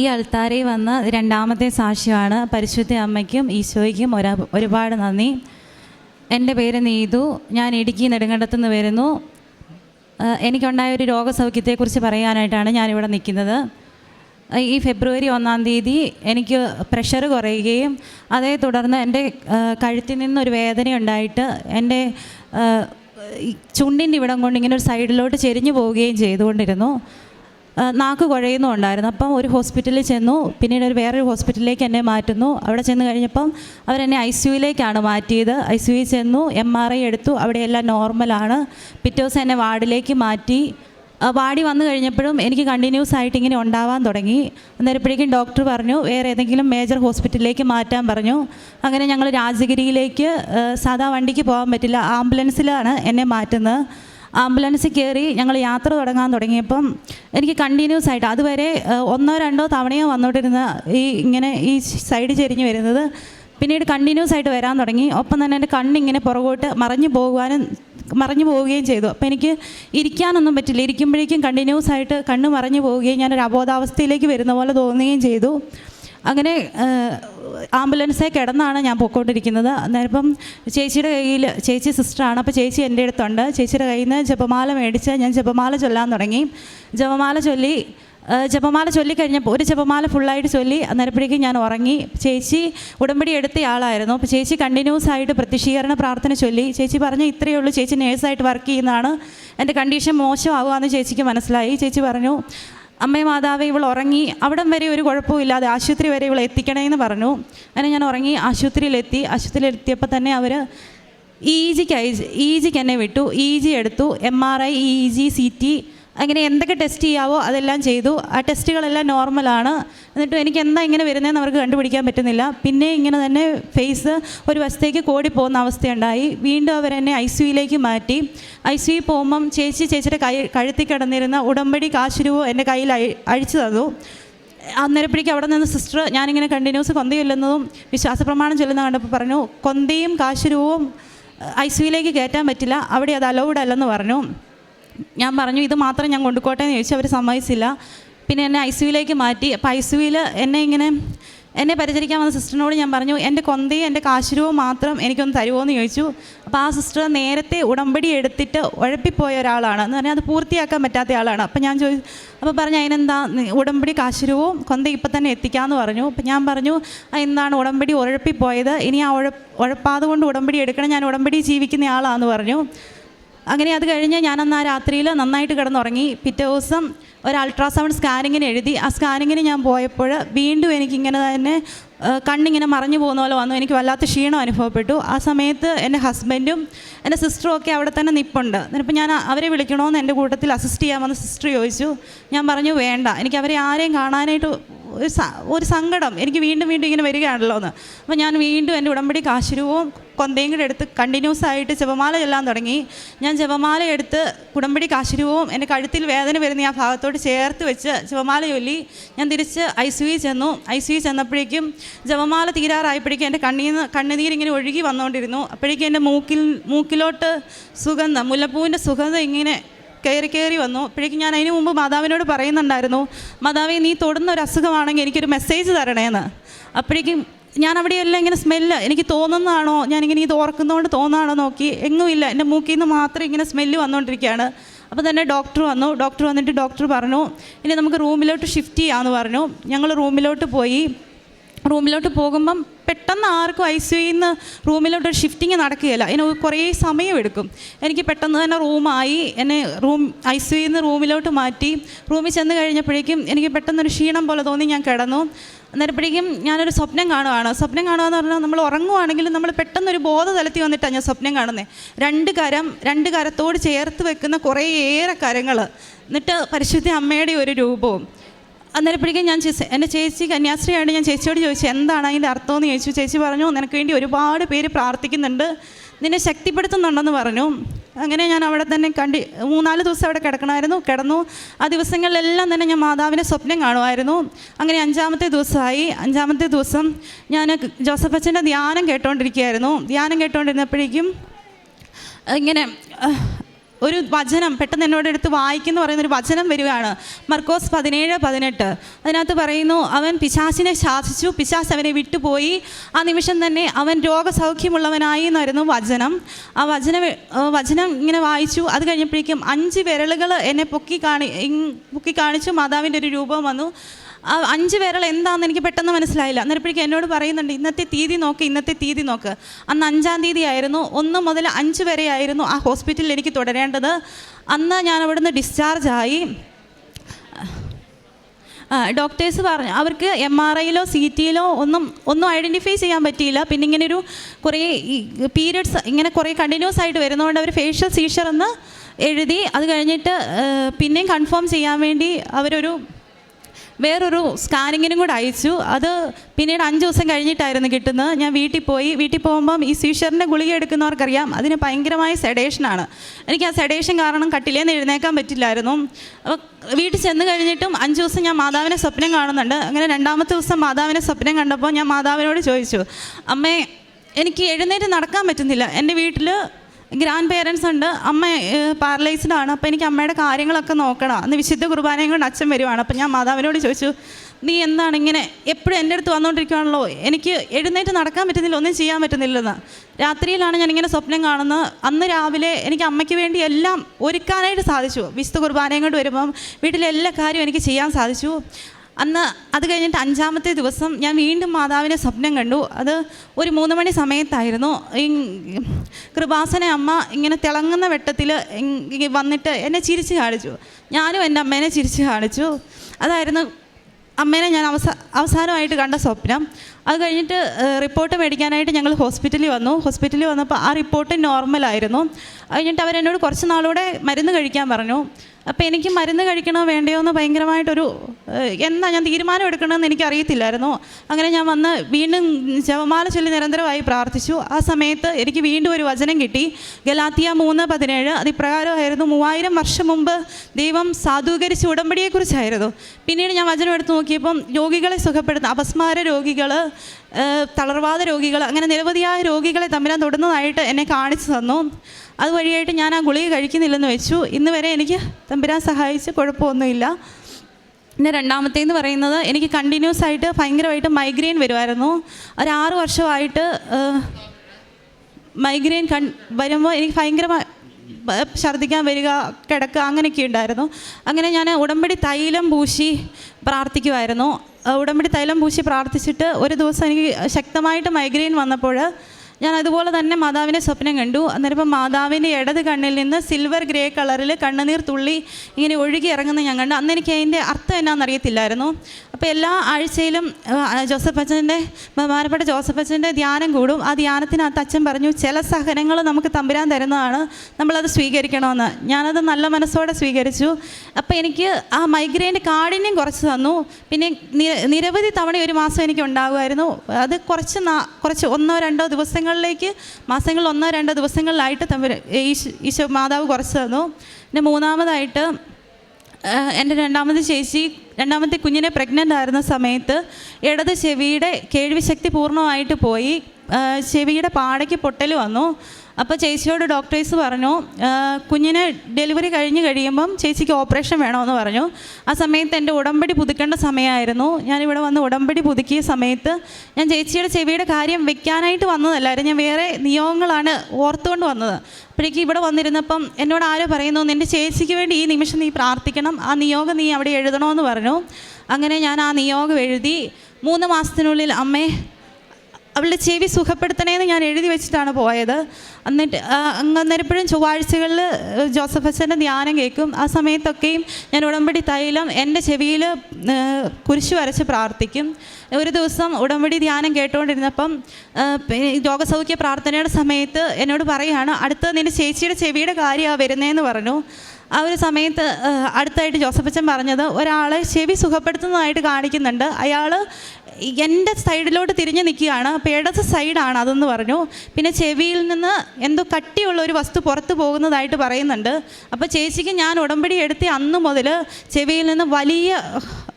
ഈ അൾത്താരയിൽ വന്ന രണ്ടാമത്തെ സാക്ഷ്യമാണ് പരിശുദ്ധ അമ്മയ്ക്കും ഈശോയ്ക്കും ഒരാ ഒരുപാട് നന്ദി. എന്റെ പേര് നീതു. ഞാൻ ഇടുക്കി നെടുങ്കണ്ടത്തു നിന്ന് വരുന്നു. എനിക്കുണ്ടായ ഒരു രോഗസൗഖ്യത്തെക്കുറിച്ച് പറയാനായിട്ടാണ് ഞാനിവിടെ നിൽക്കുന്നത്. ഈ ഫെബ്രുവരി ഒന്നാം തീയതി എനിക്ക് പ്രഷർ കുറയുകയും അതേ തുടർന്ന് എന്റെ കഴുത്തിൽ നിന്നൊരു വേദന ഉണ്ടായിട്ട് എന്റെ ചുണ്ടിന്റെ ഇവിടം കൊണ്ട് ഇങ്ങനെ ഒരു സൈഡിലോട്ട് ചെരിഞ്ഞു പോവുകയും ചെയ്തുകൊണ്ടിരുന്നു. നാക്ക് കുഴയുന്നുണ്ടായിരുന്നു. അപ്പം ഒരു ഹോസ്പിറ്റലിൽ ചെന്നു. പിന്നീട് ഒരു വേറൊരു ഹോസ്പിറ്റലിലേക്ക് എന്നെ മാറ്റുന്നു. അവിടെ ചെന്ന് കഴിഞ്ഞപ്പം അവരെന്നെ ഐ സി യുയിലേക്കാണ് മാറ്റിയത്. ഐ സി യുയിൽ ചെന്നു. എം ആർ ഐ എടുത്തു. അവിടെയെല്ലാം നോർമലാണ് പിറ്റേ ദിവസം എന്നെ വാർഡിലേക്ക് മാറ്റി. വാടി വന്നു കഴിഞ്ഞപ്പോഴും എനിക്ക് കണ്ടിന്യൂസ് ആയിട്ട് ഇങ്ങനെ ഉണ്ടാവാൻ തുടങ്ങി. അന്നേരപ്പോഴേക്കും ഡോക്ടർ പറഞ്ഞു വേറെ ഏതെങ്കിലും മേജർ ഹോസ്പിറ്റലിലേക്ക് മാറ്റാൻ പറഞ്ഞു. അങ്ങനെ ഞങ്ങൾ രാജഗിരിയിലേക്ക് സാധാ വണ്ടിക്ക് പോകാൻ പറ്റില്ല. ആംബുലൻസിലാണ് എന്നെ മാറ്റുന്നത്. ആംബുലൻസിൽ കയറി ഞങ്ങൾ യാത്ര തുടങ്ങാൻ തുടങ്ങിയപ്പം എനിക്ക് കണ്ടിന്യൂസ് ആയിട്ട് അതുവരെ ഒന്നോ രണ്ടോ തവണയോ വന്നോണ്ടിരുന്ന ഈ ഇങ്ങനെ ഈ സൈഡ് ചെരിഞ്ഞ് വരുന്നത് പിന്നീട് കണ്ടിന്യൂസ് ആയിട്ട് വരാൻ തുടങ്ങി. ഒപ്പം തന്നെ എന്റെ കണ്ണിങ്ങനെ പുറകോട്ട് മറഞ്ഞു പോകുവാനും മറഞ്ഞു പോവുകയും ചെയ്തു. അപ്പോൾ എനിക്ക് ഇരിക്കാനൊന്നും പറ്റില്ല. ഇരിക്കുമ്പോഴേക്കും കണ്ടിന്യൂസ് ആയിട്ട് കണ്ണ് മറഞ്ഞു പോവുകയും ഞാനൊരു അബോധാവസ്ഥയിലേക്ക് വരുന്ന പോലെ തോന്നുകയും ചെയ്തു. അങ്ങനെ ആംബുലൻസേ കിടന്നാണ് ഞാൻ പോയിക്കൊണ്ടിരിക്കുന്നത്. അന്നേരം ചേച്ചിയുടെ കയ്യിൽ ചേച്ചി സിസ്റ്ററാണ്. അപ്പോൾ ചേച്ചി എന്റെ അടുത്തുണ്ട്. ചേച്ചിയുടെ കയ്യിൽ നിന്ന് ജപമാല മേടിച്ച് ഞാൻ ജപമാല ചൊല്ലാൻ തുടങ്ങി. ജപമാല ചൊല്ലി ജപമാല ചൊല്ലിക്കഴിഞ്ഞപ്പോൾ ഒരു ജപമാല ഫുള്ളായിട്ട് ചൊല്ലി അന്നേരപ്പോഴേക്കും ഞാൻ ഉറങ്ങി. ചേച്ചി ഉടമ്പടി എടുത്ത ആളായിരുന്നു. അപ്പോൾ ചേച്ചി കണ്ടിന്യൂസ് ആയിട്ട് പ്രത്യക്ഷീകരണ പ്രാർത്ഥന ചൊല്ലി. ചേച്ചി പറഞ്ഞു ഇത്രയേ ഉള്ളൂ ചേച്ചി നേഴ്സായിട്ട് വർക്ക് ചെയ്യുന്നതാണ്. എന്റെ കണ്ടീഷൻ മോശമാകുമെന്ന് ചേച്ചിക്ക് മനസ്സിലായി. ചേച്ചി പറഞ്ഞു അമ്മേ മാതാവേ ഇവൾ ഉറങ്ങി. അവിടം വരെ ഒരു കുഴപ്പമില്ലാതെ ആശുപത്രി വരെ ഇവൾ എത്തിക്കണേന്ന് പറഞ്ഞു. അങ്ങനെ ഞാൻ ഉറങ്ങി ആശുപത്രിയിലെത്തി. ആശുപത്രിയിൽ എത്തിയപ്പോൾ തന്നെ അവർ ഇ ജിക്ക് അയച്ച് ഇ ജിക്ക് എന്നെ വിട്ടു. ഇ ജി എടുത്തു. M R I E G C T അങ്ങനെ എന്തൊക്കെ ടെസ്റ്റ് ചെയ്യാവോ അതെല്ലാം ചെയ്തു. ആ ടെസ്റ്റുകളെല്ലാം നോർമലാണ് എന്നിട്ടും എനിക്ക് എന്താ ഇങ്ങനെ വരുന്നതെന്ന് അവർക്ക് കണ്ടുപിടിക്കാൻ പറ്റുന്നില്ല. പിന്നെ ഇങ്ങനെ തന്നെ ഫേസ് ഒരു വശത്തേക്ക് കോടി പോകുന്ന അവസ്ഥയുണ്ടായി. വീണ്ടും അവരെന്നെ ഐ സി യുയിലേക്ക് മാറ്റി. ഐ സി പോകുമ്പം ചേച്ചി ചേച്ചിയുടെ കൈ കഴുത്തി കിടന്നിരുന്ന ഉടമ്പടി കാശുരുവോ എന്റെ കയ്യിൽ അഴി അഴിച്ചു തന്നു. അന്നേരപ്പോഴേക്കും അവിടെ നിന്ന് സിസ്റ്റർ ഞാനിങ്ങനെ കണ്ടിന്യൂസ് കൊന്ത ചൊല്ലുന്നതും വിശ്വാസപ്രമാണം ചൊല്ലുന്ന കണ്ടപ്പോൾ പറഞ്ഞു കൊന്തയും കാശുരുവും ഐ സിയിലേക്ക് കയറ്റാൻ പറ്റില്ല. അവിടെ അത് അലൗഡ് അല്ലെന്ന് പറഞ്ഞു. ഞാൻ പറഞ്ഞു ഇത് മാത്രം ഞാൻ കൊണ്ടുപോട്ടെ എന്ന് ചോദിച്ചു. അവർ സമ്മതിച്ചില്ല. പിന്നെ എന്നെ ഐ സിയുയിലേക്ക് മാറ്റി. അപ്പം ഐ സിയുയിൽ എന്നെ ഇങ്ങനെ എന്നെ പരിചരിക്കാൻ വന്ന സിസ്റ്ററിനോട് ഞാൻ പറഞ്ഞു എന്റെ കൊന്തയും എന്റെ കാശുരവും മാത്രം എനിക്കൊന്ന് തരുമോ എന്ന് ചോദിച്ചു. അപ്പോൾ ആ സിസ്റ്റർ നേരത്തെ ഉടമ്പടി എടുത്തിട്ട് ഉഴപ്പിപ്പോയ ഒരാളാണ്. എന്ന് പറഞ്ഞാൽ അത് പൂർത്തിയാക്കാൻ പറ്റാത്ത ആളാണ്. അപ്പോൾ ഞാൻ ചോദിച്ചു അപ്പോൾ പറഞ്ഞു അതിനെന്താ? ഉടമ്പടി കാശുരവും കൊന്ത ഇപ്പം തന്നെ എത്തിക്കാമെന്ന് പറഞ്ഞു. അപ്പം ഞാൻ പറഞ്ഞു "ആ, എന്താണ് ഉടമ്പടി ഉഴപ്പിപ്പോയത്. ഇനി ആ ഉഴ ഉഴപ്പാതുകൊണ്ട് ഉടമ്പടി എടുക്കണം. ഞാൻ ഉടമ്പടി ജീവിക്കുന്ന ആളാണെന്ന് പറഞ്ഞു. അങ്ങനെ അത് കഴിഞ്ഞ് ഞാനന്ന് ആ രാത്രിയിൽ നന്നായിട്ട് കിടന്നുറങ്ങി. പിറ്റേ ദിവസം ഒരു അൾട്രാസൗണ്ട് സ്കാനിങ്ങിന് എഴുതി. ആ സ്കാനിങ്ങിന് ഞാൻ പോയപ്പോൾ വീണ്ടും എനിക്കിങ്ങനെ തന്നെ കണ്ണിങ്ങനെ മറഞ്ഞു പോകുന്ന പോലെ വന്നു. എനിക്ക് വല്ലാത്ത ക്ഷീണം അനുഭവപ്പെട്ടു. ആ സമയത്ത് എന്റെ ഹസ്ബൻഡും എന്റെ സിസ്റ്ററും ഒക്കെ അവിടെ തന്നെ നിപ്പുണ്ട്. എന്നിപ്പോൾ ഞാൻ അവരെ വിളിക്കണമെന്ന് എന്റെ കൂട്ടത്തിൽ അസിസ്റ്റ് ചെയ്യാമെന്ന് സിസ്റ്റർ ചോദിച്ചു. ഞാൻ പറഞ്ഞു വേണ്ട. എനിക്ക് അവരെ ആരെയും കാണാനായിട്ട് ഒരു സങ്കടം. എനിക്ക് വീണ്ടും വീണ്ടും ഇങ്ങനെ വരികയാണല്ലോ എന്ന് അപ്പോൾ ഞാൻ വീണ്ടും എന്റെ ഉടമ്പടി കാശുരവും കൊന്തയും കൂടെ എടുത്ത് കണ്ടിന്യൂസ് ആയിട്ട് ജപമാല ചെല്ലാൻ തുടങ്ങി. ഞാൻ ജപമാല എടുത്ത് കുടമ്പടി കാശുരവും എന്റെ കഴുത്തിൽ വേദന വരുന്ന ആ ഭാഗത്തോട് ചേർത്ത് വെച്ച് ജപമാല ചൊല്ലി. ഞാൻ തിരിച്ച് ഐ സി യു ചെന്നു. ഐ സി യു ചെന്നപ്പോഴേക്കും ജപമാല തീരാറായപ്പോഴേക്കും എന്റെ കണ്ണിൽ നിന്ന് കണ്ണുനീരിങ്ങനെ ഒഴുകി വന്നുകൊണ്ടിരുന്നു. അപ്പോഴേക്കും എന്റെ മൂക്കിൽ മൂക്കിലോട്ട് സുഗന്ധം മുല്ലപ്പൂവിന്റെ സുഗന്ധം ഇങ്ങനെ കയറി കയറി വന്നു. അപ്പോഴേക്കും ഞാൻ അതിന് മുമ്പ് മാതാവിനോട് പറയുന്നുണ്ടായിരുന്നു മാതാവേ നീ തൊടുന്ന ഒരു അസുഖമാണെങ്കിൽ എനിക്കൊരു മെസ്സേജ് തരണേന്ന്. അപ്പോഴേക്കും ഞാൻ അവിടെയെല്ലാം ഇങ്ങനെ സ്മെല്ല് എനിക്ക് തോന്നുന്നതാണോ? ഞാനിങ്ങനെ ഇത് ഓർക്കുന്നതുകൊണ്ട് തോന്നാണോ നോക്കി. എങ്ങുമില്ല. എന്റെ മൂക്കിൽ നിന്ന് മാത്രം ഇങ്ങനെ സ്മെല്ല് വന്നുകൊണ്ടിരിക്കുകയാണ് അപ്പോൾ തന്നെ ഡോക്ടർ വന്നു. ഡോക്ടർ വന്നിട്ട് ഡോക്ടർ പറഞ്ഞു ഇനി നമുക്ക് റൂമിലോട്ട് ഷിഫ്റ്റ് ചെയ്യാമെന്ന് പറഞ്ഞു. ഞങ്ങൾ റൂമിലോട്ട് പോയി. റൂമിലോട്ട് പോകുമ്പം പെട്ടെന്ന് ആർക്കും ഐ സി യുന്ന് റൂമിലോട്ട് ഒരു ഷിഫ്റ്റിങ് നടക്കുകയില്ല. അതിന് കുറേ സമയമെടുക്കും എനിക്ക് പെട്ടെന്ന് തന്നെ റൂമായി എന്നെ റൂം ഐ സി യുന്ന് റൂമിലോട്ട് മാറ്റി റൂമിൽ ചെന്ന് കഴിഞ്ഞപ്പോഴേക്കും എനിക്ക് പെട്ടെന്നൊരു ക്ഷീണം പോലെ തോന്നി ഞാൻ കിടന്നു. അന്നേരപ്പോഴേക്കും ഞാനൊരു സ്വപ്നം കാണുവാണ്. സ്വപ്നം കാണുക എന്ന് പറഞ്ഞാൽ നമ്മൾ ഉറങ്ങുവാണെങ്കിലും നമ്മൾ പെട്ടെന്നൊരു ബോധതലത്തിൽ വന്നിട്ടാണ് ഞാൻ സ്വപ്നം കാണുന്നത് രണ്ട് കരം രണ്ട് കരത്തോട് ചേർത്ത് വെക്കുന്ന കുറേയേറെ കരങ്ങൾ എന്നിട്ട് പരിശുദ്ധ അമ്മയുടെ ഒരു രൂപവും. അന്നേരപ്പോഴേക്കും ഞാൻ ചേച്ചി എന്റെ ചേച്ചി കന്യാസ്ത്രീയായിട്ട് ഞാൻ ചേച്ചിയോട് ചോദിച്ചു എന്താണ് അതിന്റെ അർത്ഥമെന്ന് ചോദിച്ചു? ചേച്ചി പറഞ്ഞു നിനക്ക് വേണ്ടി ഒരുപാട് പേര് പ്രാർത്ഥിക്കുന്നുണ്ട്. നിന്നെ ശക്തിപ്പെടുത്തുന്നുണ്ടെന്ന് പറഞ്ഞു. അങ്ങനെ ഞാൻ അവിടെ തന്നെ കണ്ടി മൂന്നാൽ ദിവസം അവിടെ കിടക്കണമായിരുന്നു. കിടന്നു. ആ ദിവസങ്ങളിലെല്ലാം തന്നെ ഞാൻ മാതാവിനെ സ്വപ്നം കാണുമായിരുന്നു. അങ്ങനെ അഞ്ചാമത്തെ ദിവസമായി. അഞ്ചാമത്തെ ദിവസം ഞാൻ ജോസഫ് അച്ഛന്റെ ധ്യാനം കേട്ടോണ്ടിരിക്കുകയായിരുന്നു. ധ്യാനം കേട്ടോണ്ടിരുന്നപ്പോഴേക്കും ഇങ്ങനെ ഒരു വചനം പെട്ടെന്ന് എന്നോട് എടുത്ത് വായിക്കുന്ന പറയുന്ന ഒരു വചനം വരികയാണ്. മർക്കോസ് പതിനേഴ് പതിനെട്ട്. അതിനകത്ത് പറയുന്നു അവൻ പിശാസിനെ ശാസിച്ചു പിശാസ് അവനെ വിട്ടുപോയി. ആ നിമിഷം തന്നെ അവൻ രോഗസൗഖ്യമുള്ളവനായി എന്നായിരുന്നു വചനം. ആ വചന വചനം ഇങ്ങനെ വായിച്ചു. അത് കഴിഞ്ഞപ്പോഴേക്കും അഞ്ച് വിരലുകൾ എന്നെ പൊക്കി കാണി പൊക്കി കാണിച്ചു. മാതാവിന്റെ ഒരു രൂപം വന്നു. ആ അഞ്ച് വിരൽ എന്താണെന്ന് എനിക്ക് പെട്ടെന്ന് മനസ്സിലായില്ല. അന്നേരപ്പോഴേക്കും എന്നോട് പറയുന്നുണ്ട് ഇന്നത്തെ തീയതി നോക്ക് ഇന്നത്തെ തീയതി നോക്ക്. അന്ന് അഞ്ചാം തീയതി ആയിരുന്നു. ഒന്ന് മുതൽ അഞ്ച് വരെ ആയിരുന്നു ആ ഹോസ്പിറ്റലിൽ എനിക്ക് തുടരേണ്ടത്. അന്ന് ഞാൻ അവിടുന്ന് ഡിസ്ചാർജായി ഡോക്ടേഴ്സ് പറഞ്ഞു അവർക്ക് എം ആർ ഐയിലോ സി ടിയിലോ ഒന്നും ഒന്നും ഐഡന്റിഫൈ ചെയ്യാൻ പറ്റിയില്ല. പിന്നെ ഇങ്ങനെ ഒരു കുറേ പീരിയഡ്സ് ഇങ്ങനെ കുറേ കണ്ടിന്യൂസ് ആയിട്ട് വരുന്നതുകൊണ്ട് അവർ ഫേഷ്യൽ സീഷർ എന്ന് എഴുതി അത് കഴിഞ്ഞിട്ട് പിന്നെയും കൺഫേം ചെയ്യാൻ വേണ്ടി അവരൊരു വേറൊരു സ്കാനിങ്ങിനും കൂടെ അയച്ചു. അത് പിന്നീട് അഞ്ച് ദിവസം കഴിഞ്ഞിട്ടായിരുന്നു കിട്ടുന്നത്. ഞാൻ വീട്ടിൽ പോയി. വീട്ടിൽ പോകുമ്പം ഈ സീഷറിന്റെ ഗുളിക എടുക്കുന്നവർക്കറിയാം. അതിന് ഭയങ്കരമായ സെഡേഷനാണ് എനിക്ക് ആ സെഡേഷൻ കാരണം കട്ടിലേന്ന് എഴുന്നേക്കാൻ പറ്റില്ലായിരുന്നു. അപ്പോൾ വീട്ടിൽ ചെന്ന് കഴിഞ്ഞിട്ടും അഞ്ച് ദിവസം ഞാൻ മാതാവിനെ സ്വപ്നം കാണുന്നുണ്ട്. അങ്ങനെ രണ്ടാമത്തെ ദിവസം മാതാവിനെ സ്വപ്നം കണ്ടപ്പോൾ ഞാൻ മാതാവിനോട് ചോദിച്ചു അമ്മേ എനിക്ക് എഴുന്നേറ്റ് നടക്കാൻ പറ്റുന്നില്ല. എന്റെ വീട്ടിൽ ഗ്രാൻഡ് പേരൻസ് ഉണ്ട് അമ്മ പാരലൈസ്ഡ് ആണ് അപ്പോൾ എനിക്ക് അമ്മയുടെ കാര്യങ്ങളൊക്കെ നോക്കണം. അന്ന് വിശുദ്ധ കുർബാനയും കൊണ്ട് അച്ഛൻ വരുവാണ്. അപ്പോൾ ഞാൻ മാതാവിനോട് ചോദിച്ചു നീ എന്താണ് ഇങ്ങനെ എപ്പോഴും എന്റെ അടുത്ത് വന്നുകൊണ്ടിരിക്കുകയാണല്ലോ എനിക്ക് എഴുന്നേറ്റ് നടക്കാൻ പറ്റുന്നില്ല ഒന്നും ചെയ്യാൻ പറ്റുന്നില്ലെന്ന്. രാത്രിയിലാണ് ഞാനിങ്ങനെ സ്വപ്നം കാണുന്നത്. അന്ന് രാവിലെ എനിക്ക് അമ്മയ്ക്ക് വേണ്ടി എല്ലാം ഒരുക്കാനായിട്ട് സാധിച്ചു. വിശുദ്ധ കുർബാനയും കൊണ്ട് വരുമ്പം വീട്ടിലെ എല്ലാ കാര്യവും എനിക്ക് ചെയ്യാൻ സാധിച്ചു. അന്ന് അത് കഴിഞ്ഞിട്ട് അഞ്ചാമത്തെ ദിവസം ഞാൻ വീണ്ടും മാതാവിനെ സ്വപ്നം കണ്ടു. അത് ഒരു മൂന്ന് മണി സമയത്തായിരുന്നു. ഈ കൃപാസന അമ്മ ഇങ്ങനെ തിളങ്ങുന്ന വെട്ടത്തിൽ വന്നിട്ട് എന്നെ ചിരിച്ച് കാണിച്ചു. ഞാനും എന്റെ അമ്മേനെ ചിരിച്ച് കാണിച്ചു. അതായിരുന്നു അമ്മേനെ ഞാൻ അവസ അവസാനമായിട്ട് കണ്ട സ്വപ്നം. അത് കഴിഞ്ഞിട്ട് റിപ്പോർട്ട് മേടിക്കാനായിട്ട് ഞങ്ങൾ ഹോസ്പിറ്റലിൽ വന്നു. ഹോസ്പിറ്റലിൽ വന്നപ്പോൾ ആ റിപ്പോർട്ട് നോർമലായിരുന്നു. അത് കഴിഞ്ഞിട്ട് അവരെന്നോട് കുറച്ച് നാളൂടെ മരുന്ന് കഴിക്കാൻ പറഞ്ഞു. അപ്പോൾ എനിക്ക് മരുന്ന് കഴിക്കണോ വേണ്ടയോ എന്ന് ഭയങ്കരമായിട്ടൊരു എന്താ ഞാൻ തീരുമാനം എടുക്കണമെന്ന് എനിക്ക് അറിയത്തില്ലായിരുന്നു അങ്ങനെ ഞാൻ വന്ന് വീണ്ടും ജപമാല ചൊല്ലി നിരന്തരമായി പ്രാർത്ഥിച്ചു. ആ സമയത്ത് എനിക്ക് വീണ്ടും ഒരു വചനം കിട്ടി. ഗലാത്തിയ മൂന്ന് പതിനേഴ് അത് ഇപ്രകാരമായിരുന്നു മൂവായിരം വർഷം മുമ്പ് ദൈവം സാധൂകരിച്ച ഉടമ്പടിയെക്കുറിച്ചായിരുന്നു. പിന്നീട് ഞാൻ വചനം എടുത്ത് നോക്കിയപ്പം രോഗികളെ സുഖപ്പെടുത്തുന്ന അപസ്മാര രോഗികൾ തളർവാദ രോഗികൾ അങ്ങനെ നിരവധിയായ രോഗികളെ തമ്മിലാൻ തൊടുന്നതായിട്ട് എന്നെ കാണിച്ചു തന്നു. അതുവഴിയായിട്ട് ഞാൻ ആ ഗുളിക കഴിക്കുന്നില്ലെന്ന് വെച്ചു. ഇന്ന് വരെ എനിക്ക് തമ്പുരാൻ സഹായിച്ച് കുഴപ്പമൊന്നുമില്ല. പിന്നെ രണ്ടാമത്തേന്ന് പറയുന്നത് എനിക്ക് കണ്ടിന്യൂസ് ആയിട്ട് ഭയങ്കരമായിട്ട് മൈഗ്രെയിൻ വരുമായിരുന്നു ഒരു വർഷമായിട്ട് മൈഗ്രെയിൻ കൺ വരുമ്പോൾ എനിക്ക് ഭയങ്കര ഛർദ്ദിക്കാൻ വരിക കിടക്കുക അങ്ങനെയൊക്കെ ഉണ്ടായിരുന്നു. അങ്ങനെ ഞാൻ ഉടമ്പടി തൈലം പൂശി പ്രാർത്ഥിക്കുമായിരുന്നു ഉടമ്പടി തൈലം പൂശി പ്രാർത്ഥിച്ചിട്ട് ഒരു ദിവസം എനിക്ക് ശക്തമായിട്ട് മൈഗ്രെയിൻ വന്നപ്പോൾ ഞാൻ അതുപോലെ തന്നെ മാതാവിനെ സ്വപ്നം കണ്ടു. അന്നേരം മാതാവിന്റെ ഇടത് കണ്ണിൽ നിന്ന് സിൽവർ ഗ്രേ കളറിൽ കണ്ണുനീർ തുള്ളി ഇങ്ങനെ ഒഴുകി ഇറങ്ങുന്ന ഞാൻ കണ്ടു. അന്ന് എനിക്ക് അതിന്റെ അർത്ഥം എന്നാണെന്ന് അറിയത്തില്ലായിരുന്നു. അപ്പോൾ എല്ലാ ആഴ്ചയിലും ജോസഫ് അച്ഛന്റെ ബഹുമാനപ്പെട്ട ജോസഫ് അച്ഛന്റെ ധ്യാനം കൂടും. ആ ധ്യാനത്തിനകത്ത് അച്ഛൻ പറഞ്ഞു ചില സഹനങ്ങൾ നമുക്ക് തമ്പുരാൻ തരുന്നതാണ്. നമ്മളത് സ്വീകരിക്കണമെന്ന്. ഞാനത് നല്ല മനസ്സോടെ സ്വീകരിച്ചു. അപ്പോൾ എനിക്ക് ആ മൈഗ്രെയിന്റെ കാഠിന്യം കുറച്ച് തന്നു. പിന്നെ നിരവധി തവണ ഒരു മാസം എനിക്ക് ഉണ്ടാകുമായിരുന്നു അത് കുറച്ച് കുറച്ച് ഒന്നോ രണ്ടോ ദിവസങ്ങളിലേക്ക് മാസങ്ങളിൽ ഒന്നോ രണ്ടോ ദിവസങ്ങളിലായിട്ട് തമ്മിൽ ഈശോ മാതാവ് കുറച്ച് തന്നു. പിന്നെ മൂന്നാമതായിട്ട് എന്റെ രണ്ടാമത്തെ ചേച്ചി രണ്ടാമത്തെ കുഞ്ഞിനെ പ്രഗ്നന്റ് ആയിരുന്ന സമയത്ത് ഇടത് ചെവിയുടെ കേൾവി ശക്തി പൂർണമായിട്ട് പോയി. ചെവിയുടെ പാടയ്ക്ക് പൊട്ടൽ വന്നു. അപ്പോൾ ചേച്ചിയോട് ഡോക്ടേഴ്സ് പറഞ്ഞു കുഞ്ഞിനെ ഡെലിവറി കഴിഞ്ഞ് കഴിയുമ്പം ചേച്ചിക്ക് ഓപ്പറേഷൻ വേണമെന്ന് പറഞ്ഞു. ആ സമയത്ത് എന്റെ ഉടമ്പടി പുതുക്കേണ്ട സമയമായിരുന്നു. ഞാനിവിടെ വന്ന് ഉടമ്പടി പുതുക്കിയ സമയത്ത് ഞാൻ ചേച്ചിയുടെ ചെവിയുടെ കാര്യം വെക്കാനായിട്ട് വന്നതല്ലായിരുന്നു. ഞാൻ വേറെ നിയോഗങ്ങളാണ് ഓർത്തുകൊണ്ട് വന്നത്. അപ്പോഴേക്ക് ഇവിടെ വന്നിരുന്നപ്പം എന്നോട് ആരോ പറയുന്നു നിന്റെ ചേച്ചിക്ക് വേണ്ടി ഈ നിമിഷം നീ പ്രാർത്ഥിക്കണം. ആ നിയോഗം നീ അവിടെ എഴുതണമെന്ന് പറഞ്ഞു. അങ്ങനെ ഞാൻ ആ നിയോഗം എഴുതി മൂന്ന് മാസത്തിനുള്ളിൽ അമ്മേ അവളുടെ ചെവി സുഖപ്പെടുത്തണേന്ന് ഞാൻ എഴുതി വെച്ചിട്ടാണ് പോയത്. എന്നിട്ട് അന്നേരപ്പോഴും ചൊവ്വാഴ്ചകളിൽ ജോസഫ് അച്ഛന്റെ ധ്യാനം കേൾക്കും. ആ സമയത്തൊക്കെയും ഞാൻ ഉടമ്പടി തൈലം എന്റെ ചെവിയിൽ കുരിശു വരച്ച് പ്രാർത്ഥിക്കും. ഒരു ദിവസം ഉടമ്പടി ധ്യാനം കേട്ടുകൊണ്ടിരുന്നപ്പം രോഗസൗഖ്യ പ്രാർത്ഥനയുടെ സമയത്ത് എന്നോട് പറയുകയാണ് അടുത്ത നിന്റെ ചേച്ചിയുടെ ചെവിയുടെ കാര്യമാണ് വരുന്നതെന്ന് പറഞ്ഞു. ആ ഒരു സമയത്ത് അടുത്തായിട്ട് ജോസഫ് അച്ഛൻ പറഞ്ഞത് ഒരാളെ ചെവി സുഖപ്പെടുത്തുന്നതായിട്ട് കാണിക്കുന്നുണ്ട്. അയാൾ എന്റെ സൈഡിലോട്ട് തിരിഞ്ഞ് നിൽക്കുകയാണ്. അപ്പോൾ ഇടത് സൈഡാണ് അതെന്ന് പറഞ്ഞു. പിന്നെ ചെവിയിൽ നിന്ന് എന്തോ കട്ടിയുള്ള ഒരു വസ്തു പുറത്ത് പോകുന്നതായിട്ട് പറയുന്നുണ്ട്. അപ്പോൾ ചേച്ചിക്ക് ഞാൻ ഉടമ്പടി എടുത്തി അന്ന് മുതൽ ചെവിയിൽ നിന്ന് വലിയ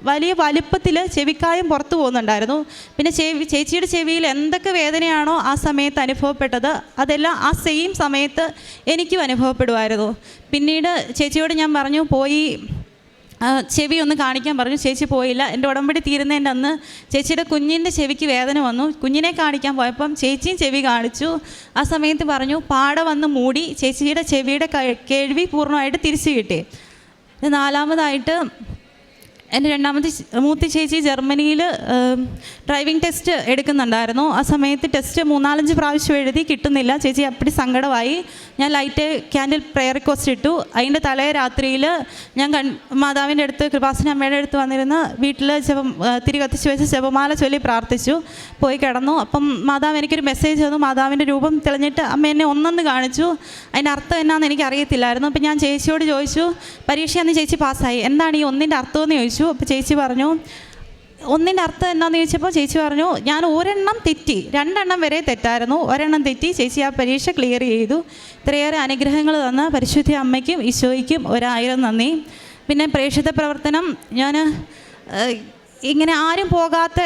വലിയ വലിപ്പത്തിൽ ചെവിക്കായം പുറത്തു പോകുന്നുണ്ടായിരുന്നു. പിന്നെ ചെവി ചേച്ചിയുടെ ചെവിയിൽ എന്തൊക്കെ വേദനയാണോ ആ സമയത്ത് അനുഭവപ്പെട്ടത് അതെല്ലാം ആ സെയിം സമയത്ത് എനിക്കും അനുഭവപ്പെടുമായിരുന്നു. പിന്നീട് ചേച്ചിയോട് ഞാൻ പറഞ്ഞു പോയി ചെവി ഒന്ന് കാണിക്കാൻ പറഞ്ഞു. ചേച്ചി പോയില്ല. എന്റെ ഉടമ്പടി തീരുന്നതിന്റെ അന്ന് ചേച്ചിയുടെ കുഞ്ഞിന്റെ ചെവിക്ക് വേദന വന്നു. കുഞ്ഞിനെ കാണിക്കാൻ പോയപ്പം ചേച്ചിയും ചെവി കാണിച്ചു. ആ സമയത്ത് പറഞ്ഞു പാട വന്ന് മൂടി ചേച്ചിയുടെ ചെവിയുടെ കേൾവി പൂർണമായിട്ട് തിരിച്ചു കിട്ടി. നാലാമതായിട്ട് എന്റെ രണ്ടാമത്തെ മൂത്ത ചേച്ചി ജർമ്മനിയിൽ ഡ്രൈവിംഗ് ടെസ്റ്റ് എടുക്കുന്നുണ്ടായിരുന്നു. ആ സമയത്ത് ടെസ്റ്റ് മൂന്നാലഞ്ച് പ്രാവശ്യം എഴുതി കിട്ടുന്നില്ല. ചേച്ചി അപ്പടി സങ്കടമായി. ഞാൻ ലൈറ്റ് ക്യാൻഡിൽ പ്രെയർ റിക്വസ്റ്റ് ഇട്ടു. അതിന്റെ തലേ രാത്രിയിൽ ഞാൻ കൺ മാതാവിന്റെ അടുത്ത് കൃപാസന അമ്മയുടെ അടുത്ത് വന്നിരുന്ന് വീട്ടിൽ ജപം തിരി കത്തിച്ച് വെച്ച് ജപമാല ചൊല്ലി പ്രാർത്ഥിച്ചു. പോയി കിടന്നു. അപ്പം മാതാവ് എനിക്കൊരു മെസ്സേജ് തന്നു. മാതാവിന്റെ രൂപം തെളിഞ്ഞിട്ട് അമ്മ എന്നെ ഒന്നൊന്ന് കാണിച്ചു. അതിന്റെ അർത്ഥം എന്നാന്ന് എനിക്ക് അറിയത്തില്ലായിരുന്നു അപ്പം ഞാൻ ചേച്ചിയോട് ചോദിച്ചു പരീക്ഷ അന്ന് ചേച്ചി പാസ്സായി എന്താണ് ഈ ഒന്നിന്റെ അർത്ഥം എന്ന് ചോദിച്ചു അപ്പോൾ ചേച്ചി പറഞ്ഞു ഒന്നിന്റെ അർത്ഥം എന്താണെന്ന് ചോദിച്ചപ്പോൾ ചേച്ചി പറഞ്ഞു ഞാൻ ഒരെണ്ണം തെറ്റി രണ്ടെണ്ണം വരെ തെറ്റായിരുന്നു. ഒരെണ്ണം തെറ്റി ചേച്ചി ആ പരീക്ഷ ക്ലിയർ ചെയ്തു. ഇത്രയേറെ അനുഗ്രഹങ്ങൾ തന്ന പരിശുദ്ധ അമ്മയ്ക്കും ഈശോയ്ക്കും ഒരായിരം നന്ദി. പിന്നെ പ്രേക്ഷിത പ്രവർത്തനം ഞാൻ ഇങ്ങനെ ആരും പോകാത്ത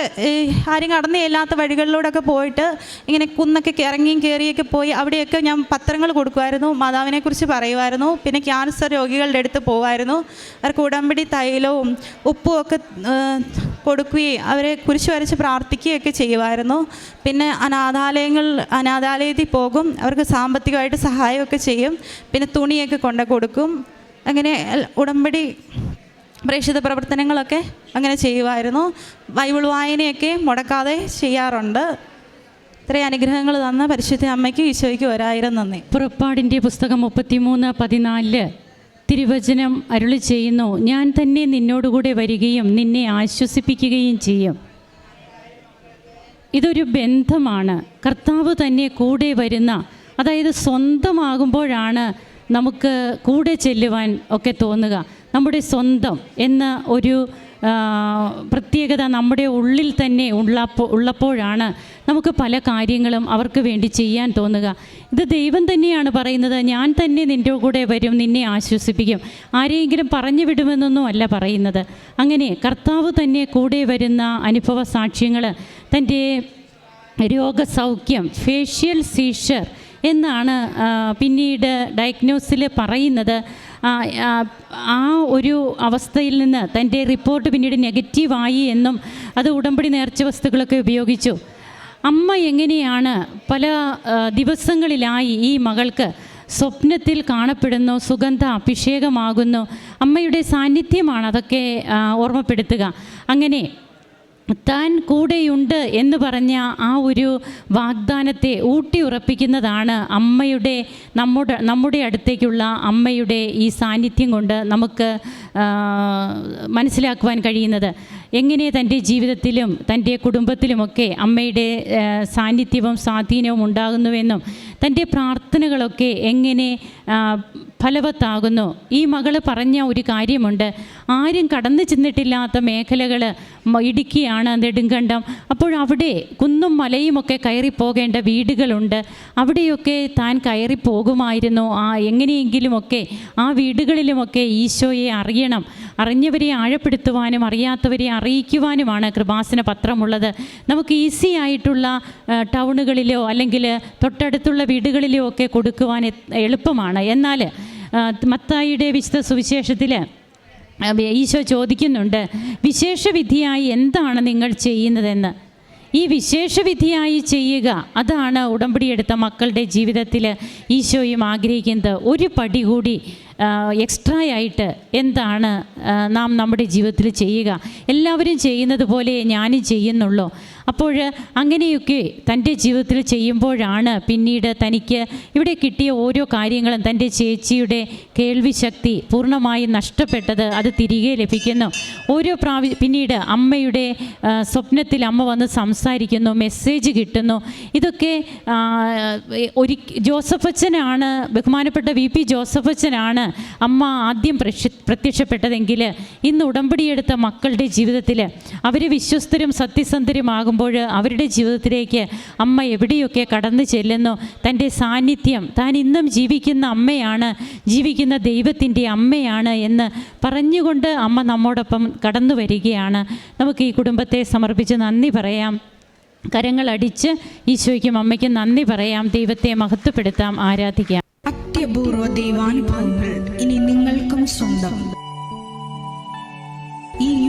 ആരും കടന്നു ചെല്ലാത്ത വഴികളിലൂടെയൊക്കെ പോയിട്ട് ഇങ്ങനെ കുന്നൊക്കെ ഇറങ്ങിയും കയറിയൊക്കെ പോയി അവിടെയൊക്കെ ഞാൻ പത്രങ്ങൾ കൊടുക്കുമായിരുന്നു. മാതാവിനെക്കുറിച്ച് പറയുമായിരുന്നു. പിന്നെ ക്യാൻസർ രോഗികളുടെ അടുത്ത് പോകുമായിരുന്നു അവർക്ക് ഉടമ്പടി തൈലവും ഉപ്പും ഒക്കെ കൊടുക്കുകയും അവരെ കുരിശ് വരച്ച് പ്രാർത്ഥിക്കുകയൊക്കെ ചെയ്യുമായിരുന്നു. പിന്നെ അനാഥാലയങ്ങൾ അനാഥാലയത്തിൽ പോകും. അവർക്ക് സാമ്പത്തികമായിട്ട് സഹായമൊക്കെ ചെയ്യും. പിന്നെ തുണിയൊക്കെ കൊണ്ടു കൊടുക്കും അങ്ങനെ ഉടമ്പടി പ്രേക്ഷിത പ്രവർത്തനങ്ങളൊക്കെ അങ്ങനെ ചെയ്യുമായിരുന്നു ബൈബിൾ വായനയൊക്കെ മുടക്കാതെ ചെയ്യാറുണ്ട്. ഇത്രയും അനുഗ്രഹങ്ങൾ തന്ന പരിശുദ്ധ അമ്മയ്ക്ക് ഈശോയ്ക്കും ഒരായിരം നന്ദി. പുറപ്പാടിന്റെ പുസ്തകം മുപ്പത്തിമൂന്ന് പതിനാലിൽ തിരുവചനം അരുളി ചെയ്യുന്നു ഞാൻ തന്നെ നിന്നോടുകൂടെ വരികയും നിന്നെ ആശ്വസിപ്പിക്കുകയും ചെയ്യും. ഇതൊരു ബന്ധമാണ്. കർത്താവ് തന്നെ കൂടെ വരുന്ന അതായത് സ്വന്തമാകുമ്പോഴാണ് നമുക്ക് കൂടെ ചെല്ലുവാൻ ഒക്കെ തോന്നുക. നമ്മുടെ സ്വന്തം എന്ന ഒരു പ്രത്യേകത നമ്മുടെ ഉള്ളിൽ തന്നെ ഉള്ളപ്പോൾ ഉള്ളപ്പോഴാണ് നമുക്ക് പല കാര്യങ്ങളും അവർക്ക് വേണ്ടി ചെയ്യാൻ തോന്നുക. ഇത് ദൈവം തന്നെയാണ് പറയുന്നത് ഞാൻ തന്നെ നിന്റെ കൂടെ വരും നിന്നെ ആശ്വസിപ്പിക്കും. ആരെയെങ്കിലും പറഞ്ഞു വിടുമെന്നൊന്നും അല്ല പറയുന്നത്. അങ്ങനെ കർത്താവ് തന്നെ കൂടെ വരുന്ന അനുഭവ സാക്ഷ്യങ്ങൾ തന്റെ രോഗസൗഖ്യം ഫേഷ്യൽ സീഷർ എന്നാണ് പിന്നീട് ഡയഗ്നോസിൽ പറയുന്നത്. ആ, ഒരു അവസ്ഥയിൽ നിന്ന് തന്റെ റിപ്പോർട്ട് പിന്നീട് നെഗറ്റീവായി എന്നും അത് ഉടമ്പടി നേർച്ച വസ്തുക്കളൊക്കെ ഉപയോഗിച്ചു. അമ്മ എങ്ങനെയാണ് പല ദിവസങ്ങളിലായി ഈ മകൾക്ക് സ്വപ്നത്തിൽ കാണപ്പെടുന്നു സുഗന്ധ അഭിഷേകമാകുന്നു അമ്മയുടെ സാന്നിധ്യമാണ് അതൊക്കെ ഓർമ്മപ്പെടുത്തുക. അങ്ങനെ താൻ കൂടെയുണ്ട് എന്ന് പറഞ്ഞ ആ ഒരു വാഗ്ദാനത്തെ ഊട്ടി ഉറപ്പിക്കുന്നതാണ് അമ്മയുടെ നമ്മുടെ നമ്മുടെ അടുത്തേക്കുള്ള അമ്മയുടെ ഈ സാന്നിധ്യം കൊണ്ട് നമുക്ക് മനസ്സിലാക്കുവാൻ കഴിയുന്നത്. എങ്ങനെ തന്റെ ജീവിതത്തിലും തന്റെ കുടുംബത്തിലുമൊക്കെ അമ്മയുടെ സാന്നിധ്യവും സ്വാധീനവും ഉണ്ടാകുന്നുവെന്നും തന്റെ പ്രാർത്ഥനകളൊക്കെ എങ്ങനെ ഫലവത്താകുന്നു ഈ മകൾ പറഞ്ഞ ഒരു കാര്യമുണ്ട്. ആരും കടന്നു ചെന്നിട്ടില്ലാത്ത മേഖലകൾ ഇടുക്കിയാണ് നെടുങ്കണ്ടം. അപ്പോൾ അവിടെ കുന്നും മലയുമൊക്കെ കയറിപ്പോകേണ്ട വീടുകളുണ്ട്. അവിടെയൊക്കെ താൻ കയറിപ്പോകുമായിരുന്നു. ആ എങ്ങനെയെങ്കിലുമൊക്കെ ആ വീടുകളിലുമൊക്കെ ഈശോയെ അറിയണം. അറിഞ്ഞവരെ ആഴപ്പെടുത്തുവാനും അറിയാത്തവരെ അറിയിക്കുവാനുമാണ് കൃപാസന പത്രമുള്ളത്. നമുക്ക് ഈസി ആയിട്ടുള്ള ടൗണുകളിലോ അല്ലെങ്കിൽ തൊട്ടടുത്തുള്ള വീടുകളിലോ ഒക്കെ കൊടുക്കുവാൻ എളുപ്പമാണ്. എന്നാൽ മത്തായിയുടെ വിശുദ്ധ സുവിശേഷത്തിൽ ഈശോ ചോദിക്കുന്നുണ്ട് വിശേഷവിധിയായി എന്താണ് നിങ്ങൾ ചെയ്യുന്നതെന്ന്? ഈ വിശേഷവിധിയായി ചെയ്യുക അതാണ് ഉടമ്പടിയെടുത്ത മക്കളുടെ ജീവിതത്തിൽ ഈശോയും ആഗ്രഹിക്കുന്നത്. ഒരു പടി കൂടി എക്സ്ട്രാ ആയിട്ട് എന്താണ് നാം നമ്മുടെ ജീവിതത്തിൽ ചെയ്യുക. എല്ലാവരും ചെയ്യുന്നത് പോലെ ഞാനും ചെയ്യുന്നുള്ളൂ. അപ്പോൾ അങ്ങനെയൊക്കെ തന്റെ ജീവിതത്തിൽ ചെയ്യുമ്പോഴാണ് പിന്നീട് തനിക്ക് ഇവിടെ കിട്ടിയ ഓരോ കാര്യങ്ങളും തന്റെ ചേച്ചിയുടെ കേൾവി ശക്തി പൂർണമായും നഷ്ടപ്പെട്ടത് അത് തിരികെ ലഭിക്കുന്നു. ഓരോ പ്രാവ പിന്നീട് അമ്മയുടെ സ്വപ്നത്തിൽ അമ്മ വന്ന് സംസാരിക്കുന്നു മെസ്സേജ് കിട്ടുന്നു. ഇതൊക്കെ ഒരി ജോസഫച്ചനാണ് ബഹുമാനപ്പെട്ട വി പി ജോസഫച്ചനാണ് അമ്മ ആദ്യം പ്രത്യക്ഷപ്പെട്ടതെങ്കിൽ ഇന്ന് ഉടമ്പടിയെടുത്ത മക്കളുടെ ജീവിതത്തിൽ അവർ വിശ്വസ്തരും സത്യസന്ധരുമാകുമ്പോൾ അവരുടെ ജീവിതത്തിലേക്ക് അമ്മ എവിടെയൊക്കെ കടന്നു ചെല്ലുന്നു? തന്റെ സാന്നിധ്യം താൻ ഇന്നും ജീവിക്കുന്ന അമ്മയാണ് ജീവിക്കുന്ന ദൈവത്തിന്റെ അമ്മയാണ് എന്ന് പറഞ്ഞുകൊണ്ട് അമ്മ നമ്മോടൊപ്പം കടന്നു വരികയാണ്. നമുക്ക് ഈ കുടുംബത്തെ സമർപ്പിച്ച് നന്ദി പറയാം. കരങ്ങളടിച്ച് ഈശോയ്ക്കും അമ്മയ്ക്കും നന്ദി പറയാം. ദൈവത്തെ മഹത്വപ്പെടുത്താം. ആരാധിക്കാം. അത്യപൂർവ ദൈവാനുഭവങ്ങൾ ഇനി നിങ്ങൾക്കും സ്വന്തം. ഈ